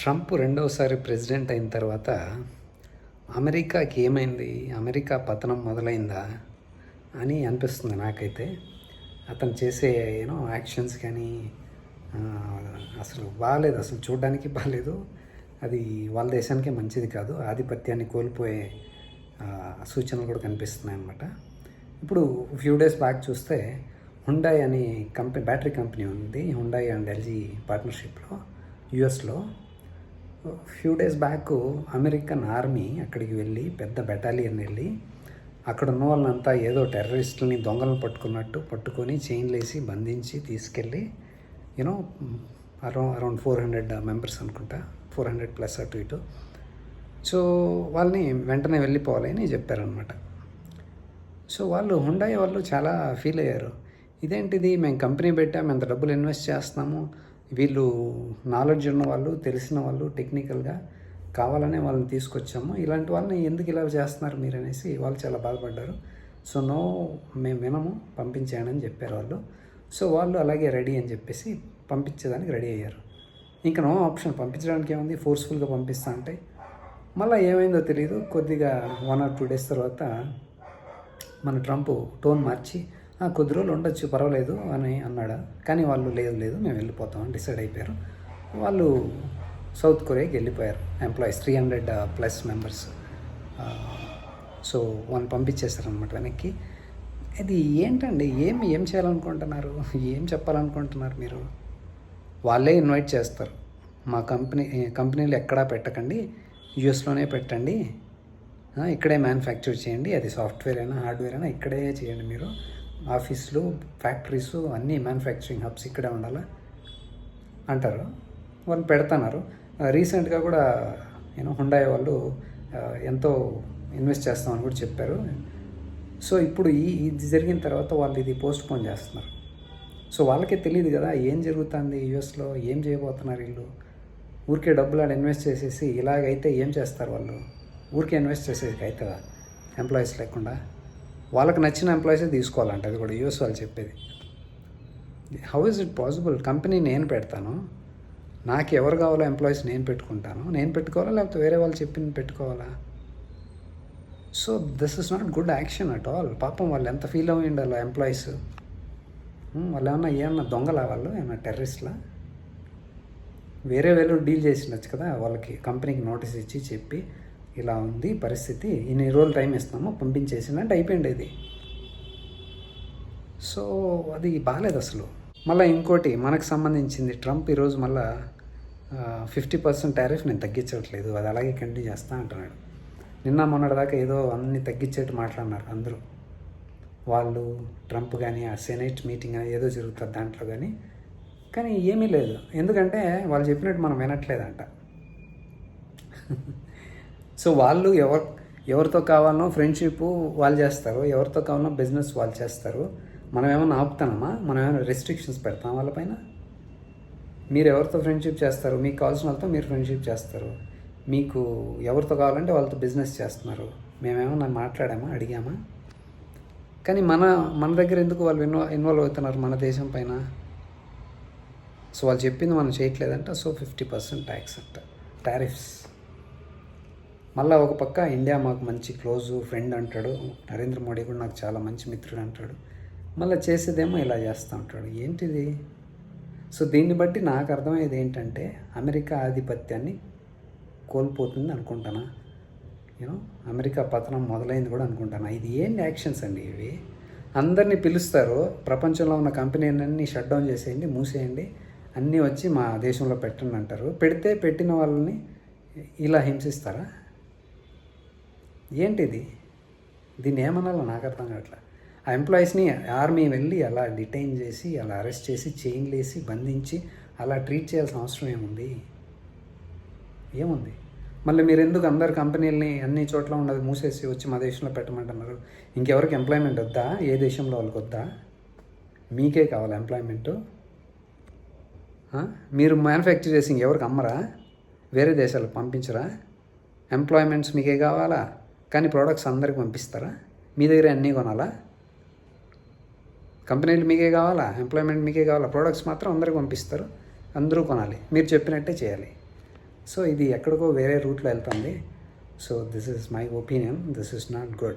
Trump రెండవసారి president అయిన తర్వాత అమెరికాకి ఏమైంది? అమెరికా పతనం మొదలైందా? అని అనిపిస్తుంది నాకైతే. అతను చేసే ఏనో యాక్షన్స్ కానీ అసలు బాగాలేదు అసలు చూడడానికి బాగాలేదు అది వాళ్ళ దేశానికే మంచిది కాదు. ఆధిపత్యాన్ని కోల్పోయే సూచనలు కూడా కనిపిస్తున్నాయి అన్నమాట. ఇప్పుడు ఫ్యూ డేస్ బ్యాక్ చూస్తే హుండాయ్ అనే కంపెనీ బ్యాటరీ కంపెనీ ఉంది. హుండాయ్ అండ్ ఎల్జీ పార్ట్నర్షిప్లో యుఎస్లో few days back American army అక్కడికి వెళ్ళి పెద్ద బెటాలియన్ వెళ్ళి అక్కడ ఉన్న వాళ్ళంతా ఏదో టెర్రరిస్టులని దొంగలను పట్టుకున్నట్టు పట్టుకొని చైన్లు వేసి బంధించి తీసుకెళ్ళి you know around around four hundred members అనుకుంటా ఫోర్ హండ్రెడ్ ప్లస్ అటు ఇటు. సో వాళ్ళని వెంటనే వెళ్ళిపోవాలని చెప్పారనమాట సో వాళ్ళు హుండాయి వాళ్ళు చాలా ఫీల్ అయ్యారు. ఇదేంటిది? మేము కంపెనీ పెట్టాము ఎంత డబ్బులు ఇన్వెస్ట్ చేస్తున్నాము? వీళ్ళు నాలెడ్జ్ ఉన్న వాళ్ళు తెలిసిన వాళ్ళు టెక్నికల్గా కావాలనే వాళ్ళని తీసుకొచ్చాము. ఇలాంటి వాళ్ళని ఎందుకు ఇలా చేస్తున్నారు మీరు అనేసి వాళ్ళు చాలా బాధపడ్డారు. సో నో మేము వినము పంపించాను అని చెప్పారు వాళ్ళు. సో వాళ్ళు అలాగే రెడీ అని చెప్పేసి పంపించేదానికి రెడీ అయ్యారు. ఇంకా నో ఆప్షన్ పంపించడానికి ఏముంది? ఫోర్స్ఫుల్గా పంపిస్తా అంటే మళ్ళీ ఏమైందో తెలియదు కొద్దిగా వన్ ఆర్ టూ డేస్ తర్వాత మన ట్రంప్ టోన్ మార్చి కొద్ది రోజులు ఉండొచ్చు పర్వాలేదు అని అన్నాడు. కానీ వాళ్ళు లేదు లేదు మేము వెళ్ళిపోతామని డిసైడ్ అయిపోయారు. వాళ్ళు సౌత్ కొరియాకి వెళ్ళిపోయారు. Employees three hundred plus members so వాళ్ళు పంపించేస్తారనమాట వెనక్కి. ఇది ఏంటండి? ఏం ఏం చేయాలనుకుంటున్నారు? ఏం చెప్పాలనుకుంటున్నారు మీరు? వాళ్ళే ఇన్వైట్ చేస్తారు. మా కంపెనీ కంపెనీలు ఎక్కడా పెట్టకండి. యూఎస్లోనే పెట్టండి. ఇక్కడే మ్యానుఫ్యాక్చర్ చేయండి. అది సాఫ్ట్వేర్ అయినా హార్డ్వేర్ అయినా ఇక్కడే చేయండి మీరు. ఆఫీసులు ఫ్యాక్టరీస్ అన్నీ మ్యానుఫ్యాక్చరింగ్ హబ్స్ ఇక్కడే ఉండాలా? అంటారు. వాళ్ళు పెడతన్నారు. రీసెంట్గా కూడా నేను హుండాయ్ వాళ్ళు ఎంతో ఇన్వెస్ట్ చేస్తామని కూడా చెప్పారు. సో ఇప్పుడు ఈ ఇది జరిగిన తర్వాత వాళ్ళు ఇది పోస్ట్ పోన్ చేస్తున్నారు. సో వాళ్ళకే తెలియదు కదా ఏం జరుగుతుంది యూఎస్లో ఏం చేయబోతున్నారు వీళ్ళు? ఊరికే డబ్బులు ఆడ ఇన్వెస్ట్ చేసేసి ఇలాగైతే ఏం చేస్తారు వాళ్ళు? ఊరికే ఇన్వెస్ట్ చేసేది అవుతుందా ఎంప్లాయీస్ లేకుండా? వాళ్ళకి నచ్చిన ఎంప్లాయీసే తీసుకోవాలంట. అది కూడా యూఎస్ వాళ్ళు చెప్పేది. How is it possible company నేను పెడతాను. నాకు ఎవరు కావాలో ఎంప్లాయీస్ నేను పెట్టుకుంటాను. నేను పెట్టుకోవాలా? లేకపోతే వేరే వాళ్ళు చెప్పింది పెట్టుకోవాలా? So this is not good action at all పాపం వాళ్ళు ఎంత ఫీల్ అయ్యి ఉండాలి ఎంప్లాయీస్ వాళ్ళు ఏమన్నా ఏమన్నా దొంగలా వాళ్ళు? ఏమన్నా టెర్రరిస్ట్లా వేరే వేరే డీల్ చేసిండొచ్చు కదా వాళ్ళకి కంపెనీకి నోటీస్ ఇచ్చి చెప్పి ఇలా ఉంది పరిస్థితి. ఇన్ని రోజులు టైం ఇస్తున్నాము పంపించేసిందంటే అయిపోయింది ఇది. సో అది బాగాలేదు అసలు. మళ్ళీ ఇంకోటి మనకు సంబంధించింది ట్రంప్ ఈరోజు మళ్ళీ ఫిఫ్టీ పర్సెంట్ టారిఫ్ నేను తగ్గించట్లేదు. అది అలాగే కంటిన్యూ చేస్తా అంటున్నాడు. నిన్న మొన్నటిదాకా ఏదో అన్ని తగ్గించేట్టు మాట్లాడినారు అందరూ. వాళ్ళు ట్రంప్ కానీ ఆ సెనేట్ మీటింగ్ అని ఏదో జరుగుతుంది దాంట్లో కానీ కానీ ఏమీ లేదు. ఎందుకంటే వాళ్ళు చెప్పినట్టు మనం వినట్లేదంట. సో వాళ్ళు ఎవరు ఎవరితో కావాలనో ఫ్రెండ్షిప్ వాళ్ళు చేస్తారు ఎవరితో కావాలనో బిజినెస్ వాళ్ళు చేస్తారు. మనం ఏమైనా ఆపుతామా? మనం ఏమైనా రెస్ట్రిక్షన్స్ పెడతాం వాళ్ళపైన మీరు ఎవరితో ఫ్రెండ్షిప్ చేస్తారు? మీకు కావాల్సిన వాళ్ళతో మీరు ఫ్రెండ్షిప్ చేస్తారు. మీకు ఎవరితో కావాలంటే వాళ్ళతో బిజినెస్ చేస్తున్నారు. మేమేమన్నా మాట్లాడామా? అడిగామా? కానీ మన మన దగ్గర ఎందుకు వాళ్ళు ఇన్వాల్వ్ ఇన్వాల్వ్ అవుతున్నారు మన దేశం పైన? సో వాళ్ళు చెప్పింది మనం చేయట్లేదంట సో ఫిఫ్టీ పర్సెంట్ ట్యాక్స్ అంట. టారిఫ్స్ మళ్ళీ ఒక పక్క ఇండియా మాకు మంచి క్లోజు ఫ్రెండ్ అంటాడు. నరేంద్ర మోడీ కూడా నాకు చాలా మంచి మిత్రుడు అంటాడు. మళ్ళీ చేసేదేమో ఇలా చేస్తూ ఉంటాడు. ఏంటిది? సో దీన్ని బట్టి నాకు అర్థమయ్యేది ఏంటంటే అమెరికా ఆధిపత్యాన్ని కోల్పోతుంది అనుకుంటానా? యూనో అమెరికా పతనం మొదలైంది కూడా అనుకుంటాను? ఇది ఏం యాక్షన్స్ అండి ఇవి? అందరినీ పిలుస్తారు ప్రపంచంలో ఉన్న కంపెనీలన్నీ షట్ డౌన్ చేసేయండి మూసేయండి అన్నీ వచ్చి మా దేశంలో పెట్టండి అంటారు. పెడితే పెట్టిన వాళ్ళని ఇలా హింసిస్తారా? ఏంటిది? దీన్ని ఏమనాలో నాకు అర్థం కావట్లే. ఆ ఎంప్లాయీస్ని ఆర్మీ వెళ్ళి అలా డిటైన్ చేసి అలా అరెస్ట్ చేసి చైన్లు వేసి బంధించి అలా ట్రీట్ చేయాల్సిన అవసరం ఏముంది? ఏముంది? మళ్ళీ మీరు ఎందుకు అందరు కంపెనీలని అన్ని చోట్ల ఉన్నది మూసేసి వచ్చి మా దేశంలో పెట్టమంటున్నారు? ఇంకెవరికి ఎంప్లాయ్మెంట్ వద్దా? ఏ దేశంలో వాళ్ళకి వద్దా? మీకే కావాలి ఎంప్లాయ్మెంటు. మీరు మ్యానుఫ్యాక్చర్ చేసి ఇంకెవరికి అమ్మరా? వేరే దేశాలకు పంపించరా? ఎంప్లాయ్మెంట్స్ మీకే కావాలా? కానీ ప్రోడక్ట్స్ అందరికి పంపిస్తారా? మీ దగ్గర అన్నీ కొనాలా? కంపెనీలు మీకే కావాలా? ఎంప్లాయ్మెంట్ మీకే కావాలా? ప్రోడక్ట్స్ మాత్రం అందరికి పంపిస్తారు. అందరూ కొనాలి. మీరు చెప్పినట్టే చేయాలి. సో ఇది ఎక్కడికో వేరే రూట్లో వెళ్తుంది. So this is my opinion this is not good